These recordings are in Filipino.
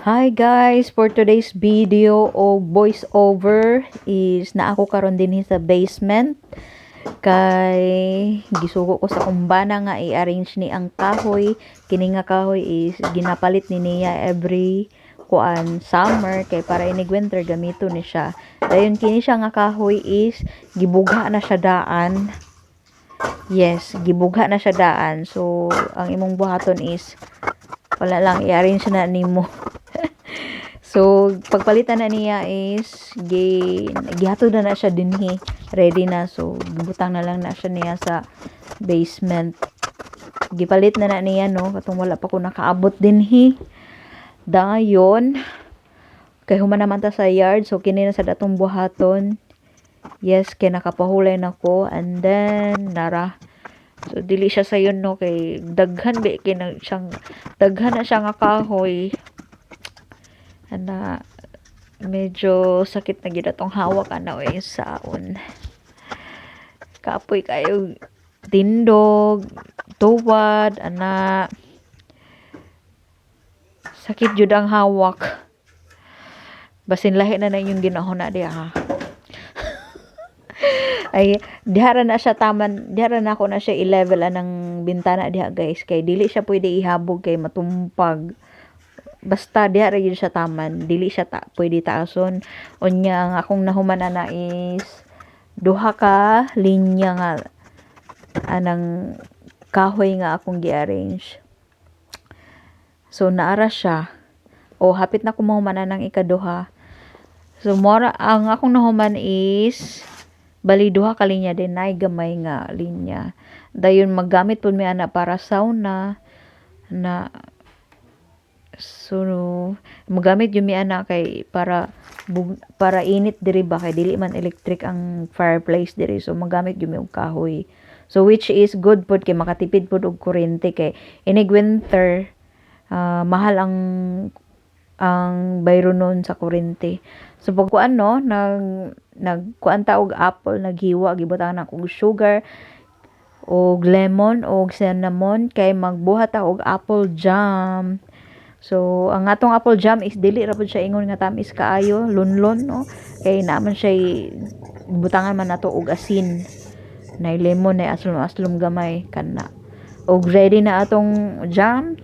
Hi guys, for today's video o voice over is na ako karon din sa basement. Kay gisugo ko sa kumbana nga i-arrange ni ang kahoy. Kini nga kahoy is ginapalit ni niya every kuan summer. Kay para inig winter gamito ni siya. Dayon kini siya nga kahoy is gibugha na siya daan. Yes gibugha na siya daan. So ang imong buhaton is wala lang i-arrange na nimo So, pagpalitan na niya is, gi, gihatod na na siya dinhi. Ready na. So, butang na lang na siya niya sa basement. Gipalit na na niya, no? Katong wala pa ko nakaabot dinhi. Dayon, kay human naman ta sa yard. So, kini na sa datong buhaton. Yes, kay nakapahulay na ko. And then, nara. So, dili siya sa yun, no? Kay daghan, be, kay siyang, daghan na siya nga kahoy na medyo sakit na gid atong hawak ana oy saon. Kapoy kayo tindog tuwad ana. Sakit jud ang hawak. Basin lahi na na yung ginahon na diha. Ha ay dihara na siya taman dihara na ako na siya i-level anang bintana diha guys. Kay dili siya pwede ihabog kay matumpag basta diha ra gyud siya taman dili siya ta pwede taason. Unya ang akong nahuman na is duha ka linya nga anang kahoy nga akong gi-arrange. So naara siya. O hapit na ko mahuman ng ikaduha. So mora ang akong nahuman is bali duha ka linya din nay gamay nga linya. Dayon maggamit pud mi ana para sauna na So, magamit yung mi ana kay para bug, para init diri ba kay dili man electric ang fireplace diri. So, magamit yung og kahoy. So, which is good pud kay makatipid pud og kuryente kay inig winter uh, mahal ang ang bayro nun sa kuryente. So, pag kuan no, nag nagkuan ta og apple, naghiwa gibutang na og sugar og lemon og cinnamon kay magbuhat ta og apple jam So, ang atong apple jam is dili ra siya ingon nga tamis kaayo, lunlon no. Kay naman siya butangan man nato og asin. Nay lemon nay aslom-aslom gamay kana. Og ready na atong jam.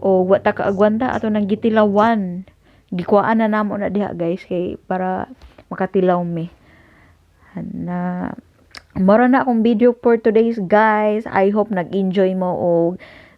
O wa ta kaagwanta ato nang gitilawan. Gikuan na namo na diha guys kay para makatilaw mi. Na Mora na akong video for today's guys. I hope nag-enjoy mo og